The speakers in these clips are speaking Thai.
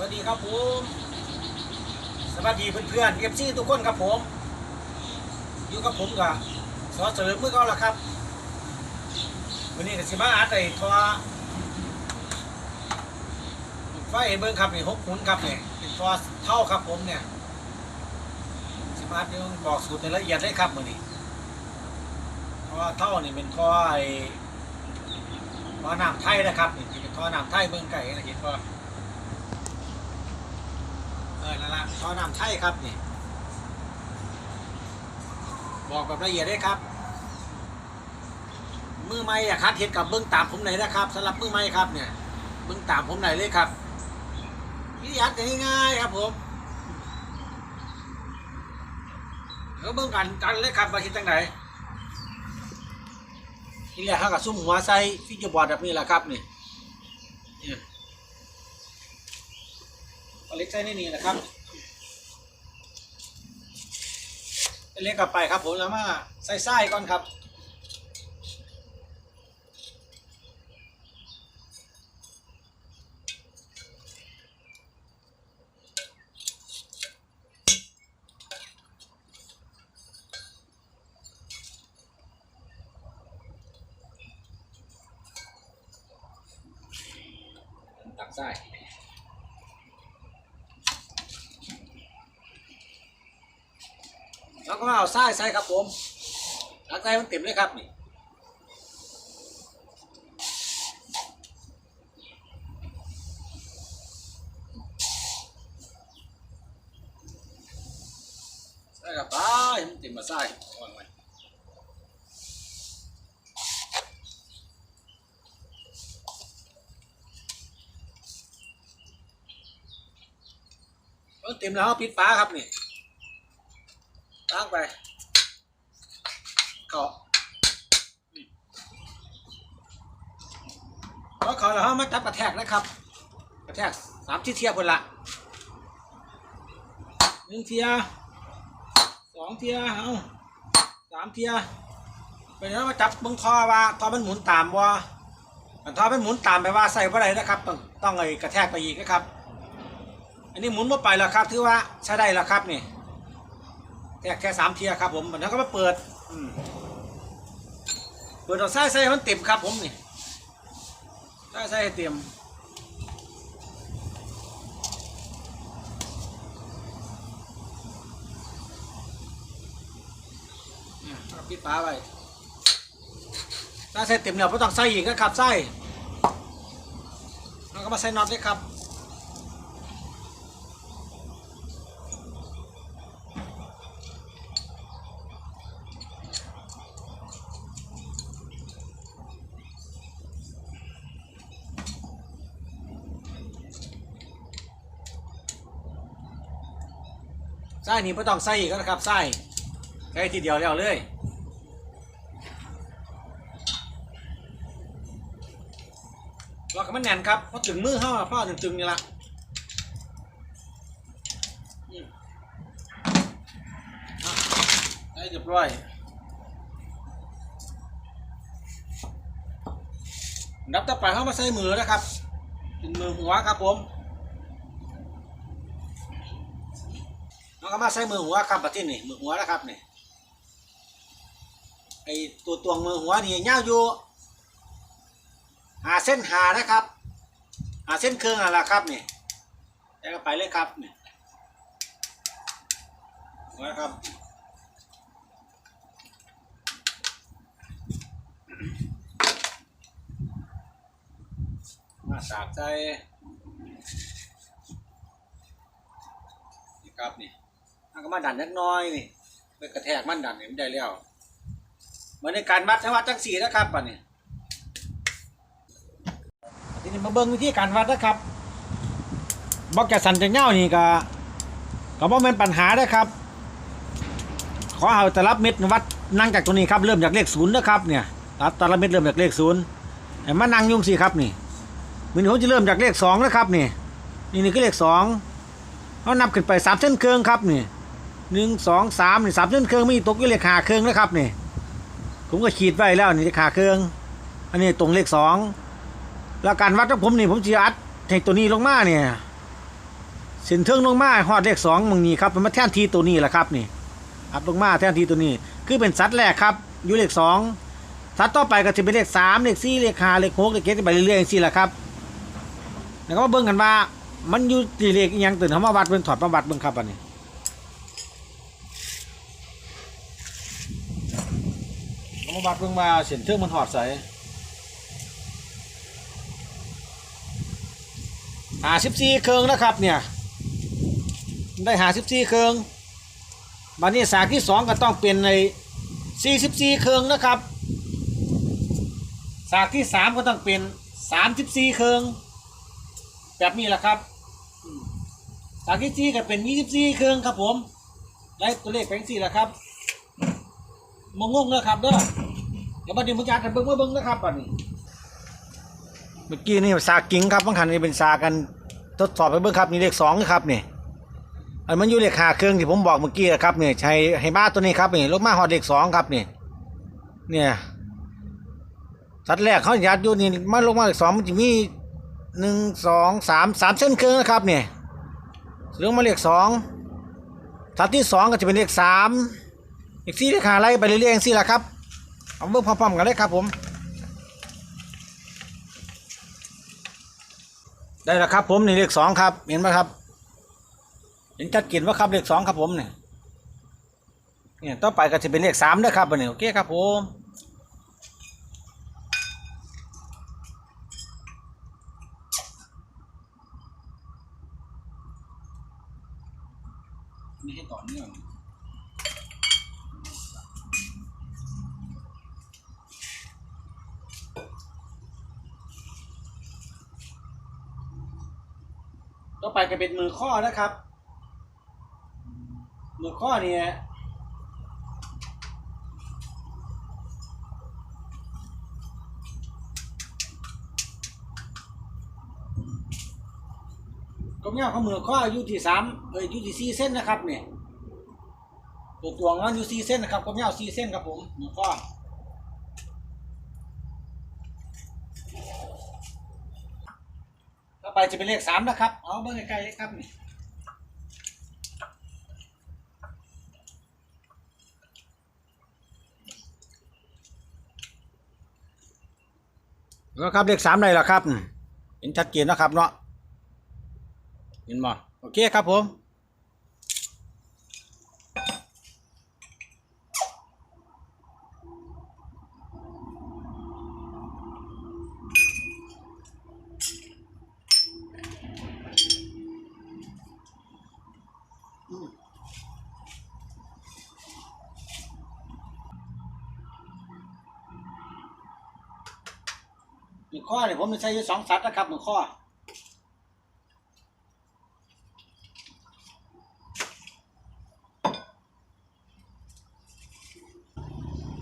สวัสดีครับผม สวัสดีเพื่อนๆเอฟซีทุกคนครับผม อยู่กับผมกับสอเสริมเมื่อเก่าละครับ วันนี้ก็สิมาอาไต่ทอไฟเบิ้งครับนี่หกหุนครับเนี่ยเป็นทอเท่าครับผมเนี่ยสิมาเดี๋ยวบอกสูตรในละเอียดได้ครับมือนี้ทอเท่านี่เป็นทอไอทอน้ำไทยนะครับนี่เป็นทอน้ำไทยเบิ้งไก่นะเห็นทอเออนั่นละท่อน้ำไทยครับนี่ บอกแบบละเอียดได้ครับ มือไม้อะคัดเห็ดกับเบื้องตามผมไหนนะครับสำหรับมือไม้ครับเนี่ยเบื้องตามผมไหนเลยครับวิธีอัดกันง่ายๆครับผมแล้วเบื้องกันกันเลยครับมาคิดตั้งไหนนี่แหละเขากับซุ้มหัวใส่ฟิกเกอร์บอร์ดแบบนี้แหละครับนี่เนี่ย เล็กใช้นี่นี่นะครับเอาเล็กกลับไปครับผมแล้วมาใส่ไส้ก่อนครับ ตักไส้ แล้วก็เอาไส้ใส่ครับผมตักไส้มันเต็มเลยครับนี่ใส่กับไปมันเต็มมาไส้วางไว้เต็มแล้วปิดฝาครับนี่ ล้างไปเขาอืมแล้วเขาเรามาจับกระแทกนะครับ กระแทกสามที่เทียบคนละหนึ่งเทียสองเทียเอาสามเทียเป็นแล้วมาจับเบิ้งทอว่าทอมันหมุนตามว่าอันทอมันหมุนตามไปว่าใส่ว่าไรนะครับ ต้องต้องไอ้กระแทกไปอีกนะครับ อันนี้หมุนมาไปแล้วครับถือว่าใช้ได้แล้วครับนี่ แค่แค่สามเทียครับผมแล้วก็มาเปิดเปิดเอาไส้ไส้มันเต็มครับผมนี่ไส้ไส้เต็มปิดฝาไว้ไส้ไส้เต็มแล้วไม่ต้องใส่อีกนะครับไส้แล้วก็มาใส่น็อตด้วยครับ ไส้นี่ไม่ต้องใส่อีกแล้วนะครับไส้ใส่ทีเดียวแล้วเลยเราก็มันแน่นครับเพราะถึงมือเข้าพ่อตึงๆนี่ละอืมอะได้เรียบร้อยนับต่อไปเข้ามาใส่มือนะครับเป็นมือหัวครับผม เราก็มาใส่มือหัวครับประเทศนี่มือหัวนะครับนี่ไอตัวตวงมือหัวนี่ยาวอยู่หาเส้นหานะครับ หาเส้นเครื่องอะไรครับนี่แล้วก็ไปเลยครับนี่หัวครับมาสากใจนี่ครับนี่ มันก็มาดันเล็กน้อยนี่ไปกระแทกมันดันเห็นได้แล้วเหมือนในการวัดถ้าวัดจังสี่นะครับป่ะนี่ทีนี้มาเบิ่งวิธีการวัดนะครับบอกแกสันจะเง่านี่ก็ก็บ่เป็นปัญหาเด้ครับ ขอเอาแต่ละเม็ดวัดนั่งจากตรงนี้ครับเริ่มจากเลขศูนย์นะครับเนี่ยรับแต่ละเม็ดเริ่มจากเลขศูนย์ให้มานั่งยุ่งสิครับนี่มือนี้ผมจะเริ่มจากเลขสองนะครับนี่นี่นี่คือเลขสองเขานับขึ้นไปสามเส้นเครื่องครับนี่ หนึ่งสองสามนี่สามเส้นเครื่องไม่ตกอยู่เลขขาเครื่องนะครับนี่ผมก็ขีดไว้แล้วนี่เลขาเครื่อง อันนี้ตรงเลขสองแล้วการวัดของผมนี่ผมจะอัดให้ตัวนี้ลงมาเนี่ยเส้นเทิงลงมาฮอดเลขสองมึงนี้ครับมันมาแทนที่ตัวนี้แหละครับนี่อัพลงมาแทนที่ตัวนี้ คือเป็นสัตว์แรกครับอยู่เลขสองสัตว์ต่อไปก็จะเป็นเลขสามเลขสี่เลขห้าเลขหกเลขเจ็ดไปเรื่อยๆอย่างนี้แหละครับแล้วก็มาเบิ่งกันว่า มันอยู่ที่เลขยังตื่นเขามาวัดเบิ่งถอดมาวัดเบิ่งครับอันนี้เขามา วัดเบิ่งว่าเส้นเทิงมันหอดใสหาสิบสี่เครื่องนะครับเนี่ยได้หาสิบสี่เครื่องบันนี้สากที่สองก็ต้องเป็นในสี่สิบสี่เครื่องนะครับสากที่สามก็ต้องเป็นสามสิบสี่เครื่องแบบนี้แหละครับสากที่สี่ก็เป็นยี่สิบสี่เครื่องครับผมได้ตัวเลขแปลงสี่แหละครับมงงๆนะครับเด้อ ดี๋ยวบัดนี้มึงจะกันเบิ้งมาเบิ้งนะครับบัดนี้ เมื่อกี้นี่สากิ้งครับบางคันนี่เป็นสากันทดสอบไปเบิ้งครับนี่เลขสองครับนี่อันมันอยู่เลขหาเครื่องที่ผมบอกเมื่อกี้นะครับเนี่ยใช้ให้มาตัวนี้ครับนี่ลงมาหอดเลขสองครับนี่เนี่ยสัตว์แรกเขายัดอยู่นี่มันลงมาเลขสองมันจะมีหนึ่งสองสามสามเส้นเครื่องนะครับเนี่ยลงมาเลขสองสัตว์ที่สองก็จะเป็นเลขสามเลขสี่เลขหาไล่ไปเรื่อยๆสี่ละครับ เอาเบิ่งพร้อมๆกันเลยครับผม ได้แล้วครับผมนี่เลขสองครับ เห็นไหมครับ เห็นชัดเจนว่าครับเลขสองครับผมเนี่ยเนี่ยต่อไปก็จะเป็นเลขสามด้วยครับอันนี้โอเคครับผมไม่ให้ต่อเนื่อง ไปก็เป็นมือข้อนะครับ มือข้อเนี่ยก็เงาเขามือข้ออยู่ที่สามเอ้ยอยู่ที่สี่เส้นนะครับเนี่ยตัวตวงมันอยู่สี่เส้นนะครับก็เงาสี่เส้นครับผมมือข้อ ต่อไปจะเป็นเลขสามนะครับ เอาเบอร์ใกล้ๆครับนี่แล้วครับเลขสามได้แล้วครับ เห็นชัดเจนนะครับเนาะ เห็นบ่โอเคครับผม หนึ่งข้อเนี่ยผมจะใช้สองสัตว์นะครับหนึ่งข้อ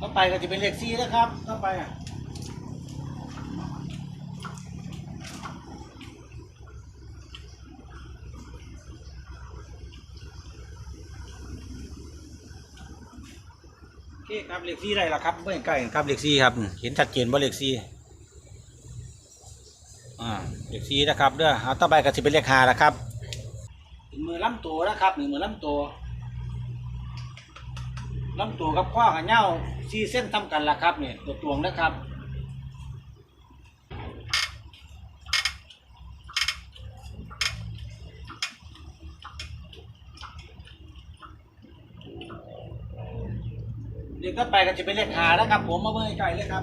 ต่อไปก็จะเป็นเลขสี่นะครับต่อไปอะโอเคครับเลขสี่ได้แล้วครับไม่ใกล้กันครับเลขสี่ครับ เห็นชัดเจนว่าเลขสี่ สีนะครับเด้อเอาต่อไปก็จะเป็นเลขห้านะครับมือล้ำตัวนะครับหนึ่งมือล้ำตัวล้ำตัวกับข้อกับเหย้าสี่เส้นทำกันละครับเนี่ยตัวตวงนะครับเดี๋ยวต่อไปก็จะเป็นเลขหานะครับ ผมมาเบิ่งใกล้เลยครับ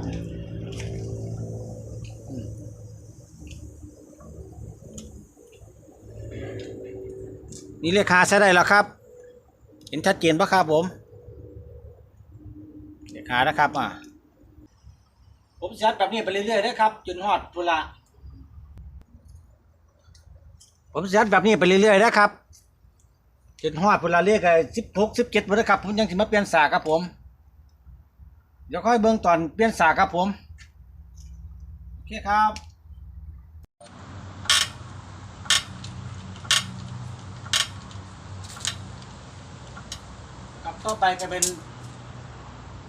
นี่เลขาใช้ได้แล้วครับ เห็นชัดเจนปะครับผมเลขานะครับอ่าผมชัดแบบนี้ไปเรื่อยๆนะครับจนฮอดพุละผมชัดแบบนี้ไปเรื่อยๆนะครับจนฮอดพุละเรียกไอ้สิบหกสิบเจ็ดวันนะครับผมยังจะมาเปลี่ยนสากครับผมเดี๋ยวค่อยเบิ่งตอนเปลี่ยนสากครับผมโอเคครับ ครับ ต่อไปจะเป็น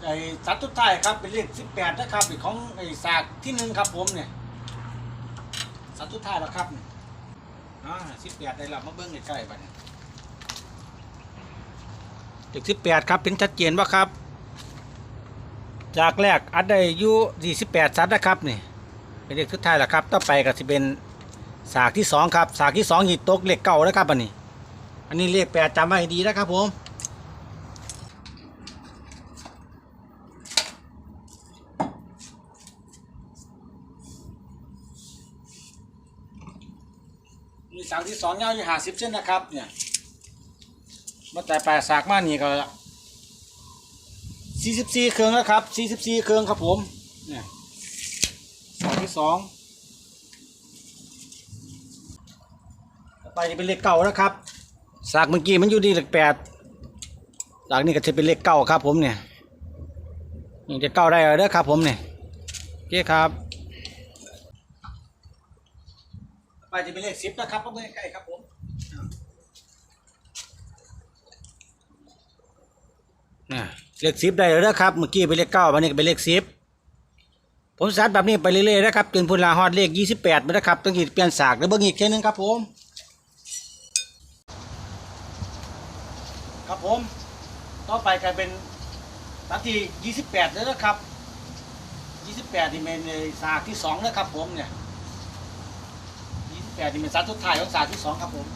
ไอ้สัตว์ทุกท้ายครับเป็นเลขสิบแปดนะครับเป็นของไอ้ศาสตร์ที่หนึ่งครับผมเนี่ยสัตว์ทุกท้ายแล้วครับอ่าสิบแปดได้ละมาเบิ้งใกล้ๆบัดนี้เลขสิบแปดครับเป็นชัดเจนว่าครับ จากแรกอัดได้อยู่สี่สิบแปดซัดนะครับนี่เป็นเลขสุดท้ายแล้วครับ ต่อไปก็จะเป็นสากที่สองครับ สากที่สองหีตกเลขเก่าแล้วครับอันนี้ อันนี้เลขแปดจำไว้ดีนะครับผม มี สากที่สองยาวอยู่ห้าสิบเส้นนะครับ เนี่ยมาแต่แปดสากมานี่ก็สี่สิบสี่เครื่องแล้วครับสี่สิบสี่เครื่องครับผมเนี่ยสากที่สองต่อไปจะเป็นเลขเก้าแล้วครับสากเมื่อกี้มันอยู่ดีเลขแปดสากนี่ก็จะเป็นเลขเก้าครับผมเนี่ยนี่จะเก้าได้แล้วเด้อครับผมเนี่ยโอเคครับ ไปจะเป็นเลขสิบนะครับก็ไม่ใกล้ครับผมน่ะเลขสิบได้แล้วนะครับเมื่อกี้เป็นเลขเก้าวันนี้ก็เป็นเลขสิบผมสัดแบบนี้ไปเรื่อยๆนะครับจนพูนลาฮอดเลขยี่สิบแปดนะครับต้องกีดเปลี่ยนสากแล้วเบิ้งอีกแค่นึงครับผม ครับผมต่อไปกลายเป็นตัดที่ยี่สิบแปดแล้วนะครับยี่สิบแปดที่เป็นสากที่สองนะครับผมเนี่ยยี่สิบ แปดนี่เป็นซัดทุดท้ายของสาที่สองครับผม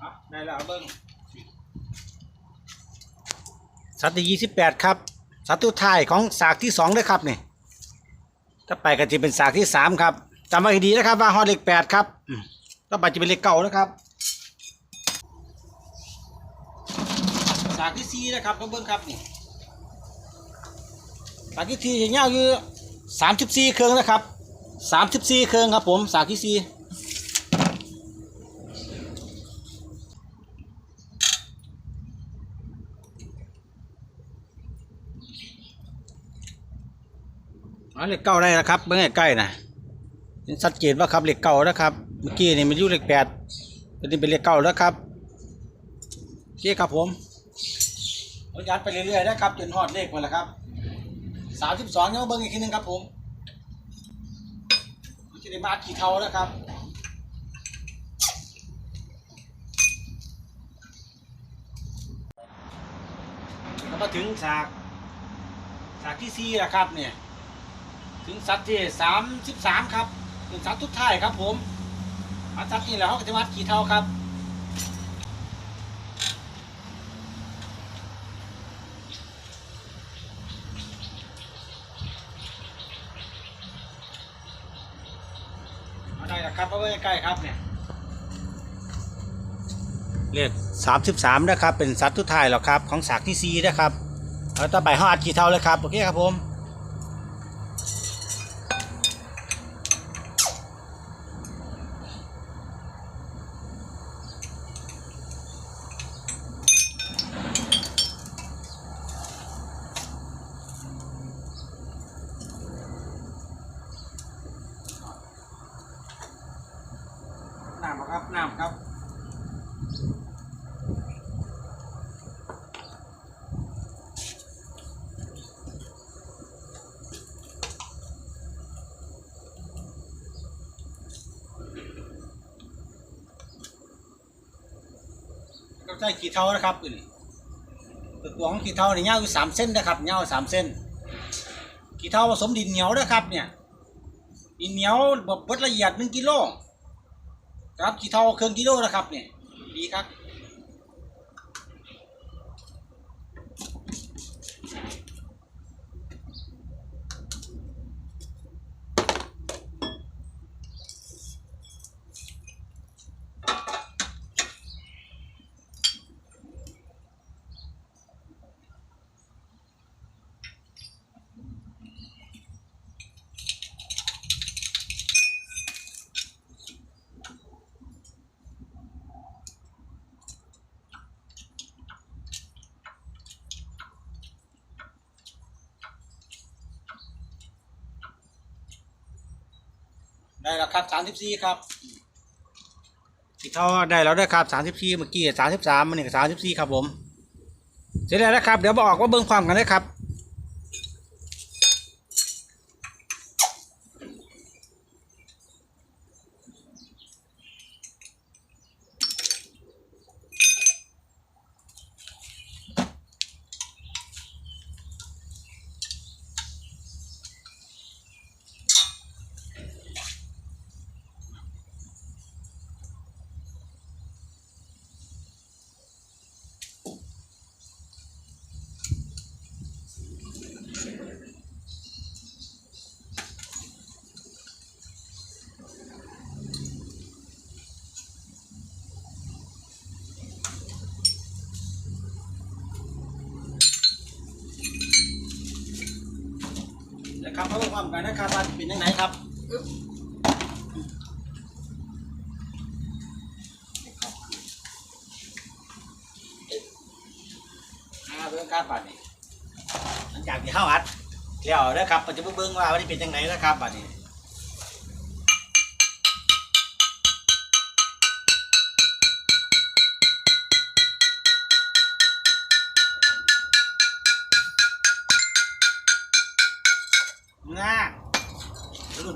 ครับได้แล้วเบิ้งซัดที่ยี่สิบแปดครับซัดทุดท้ายของสากที่สองด้วยครับนี่ถ้าไปก็จะเป็นสากที่สามครับจำไว้ให้ดีนะครับว่าฮอดเลขแปดครับอืมต่อไปจะเป็นเลขเก้านะครับสากที่สี่นะครับเบิ้งครับนี่สากที่สี่จะเงาวอยู่ สามสิบสี่เครื่องนะครับสามสิบสี่เครื่องครับผมสากที่สี่อ๋อเลขเก้าได้แล้วครับเมื่อใกล้ๆนะเห็นชัดเจนว่าครับเหลขเก้าแล้วครับ เมื่อกี้นี่มันอยู่เลขแปดตอนนี้เป็นเลขเก้าแล้วครับโอเคครับผมยัดไปเรื่อยๆนะครับจนฮอดเลขหมดแล้วครับ สามสิบสองยังมาเบิ้งอีกทีหนึ่งครับผมจะได้มากี่เท่าแล้วครับแล้วก็ถึงสากสากที่สี่แล้วครับเนี่ยถึงสัตว์ที่สามสิบสามครับถึงสัตว์ทุกท้ายครับผมอันสัตว์นี่แหละเขาจะมากี่เท่าครับ เอาได้แล้วครับเอาไว้ใก ล้ๆครับเนี่ยเลขสามสิบสามนะครับ เป็นสัตว์ทุกทายหรอครับ ของสากที่สี่นะครับ เอาต่อไปห้าอัดกี่เท่าเลยครับ โอเคครับผม ใช้กี่เท่านะครับอื่นี้ตัวของกี่เท่าเนี่ยาวอยู่สามเส้นนะครับยาวสามเส้นกี่เท่าผสมดินเหนียวนะครับ เนี่ยดินเหนียวแบบละเอียดหนึ่งกิโลครับกี่เท่าเครื่องกิโลนะครับเนี่ยดีครับ ได้แล้วครับสามสิบสี่ครับกี่ท่าได้แล้วด้วยครับสามสิบสี่เมื่อกี้สามสิบสามมันนี่สามสิบสี่ครับผม เสร็จแล้วนะครับ เดี๋ยวบอกว่าเบิ้งความกันเลยครับ มกันนะครับว่าเป็นยังไงครับอาเบื้องการบัดนี้หลังจากที่เข้าอัดเดี๋ยวนะครับมันจะมาเบื้องว่าวันนี้เป็นยังไงนะครับบัดนี้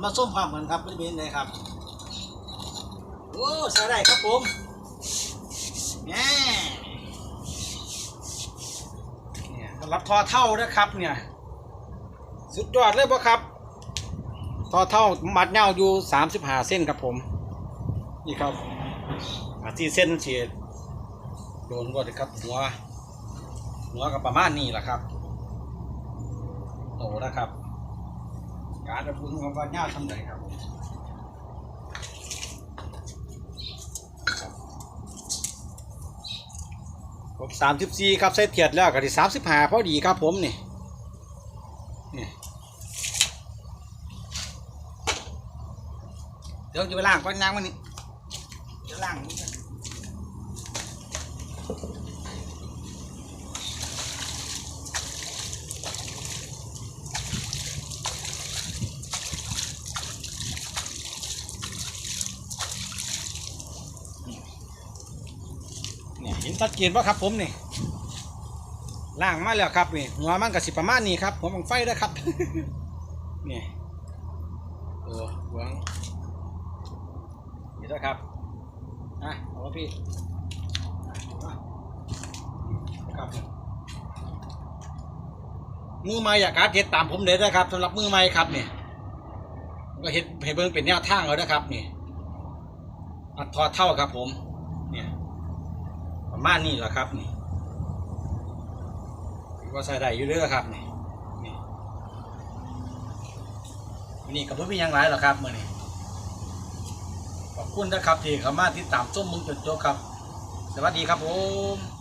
มาส้มความเหมือนครับไม่ได้เป็นเลยครับโอ้ใส่ได้ครับผมแง่เนี่ยรับทอเท่านะครับเนี่ย สุดยอดเลยปะครับทอเท่ามัดเงาอยู่สามสิบห้าเส้นครับผม นี่ครับอาที่เส้นเฉียดโดนก็เลยครับหัวหัวกับประมาณนี้แหละครับโตนะครับ การระบุนของวัดย่าทำไหนครับผมสามสิบสี่ครับใส่เทียดแล้วก็ที่สามสิบห้าพอดีครับผมนี่นี่เดี๋ยวจะไปล้างก้อนยางมันนี่จะล้าง มักเกียเห็นตัดเกียนป่ะครับผมนี่ล้างมาแล้วครับนี่หัวมันกับสิประมาณนี้ครับหัวมังไฟด้วยครับนี่โอ้หวงนี่ด้วยครับอะเอาละพี่อะครับมือใหม่อยากการเห็ดตามผมเลยนะครับสำหรับมือใหม่ครับเนี่ยก็เห็ดให้เบิ่งเป็นแนวทางเลยนะครับนี่อัดทอดเท่าครับผม ประมาณนี้แหละครับนี่ถือว่าใส่ได้อยู่เรื่อยครับนี่นี่นี่กับพวกพี่ยังไรหรอครับมื่อนี้ขอบคุณนะครับที่เข้ามาติดตามชมมึงจนจบครับ สวัสดีครับผม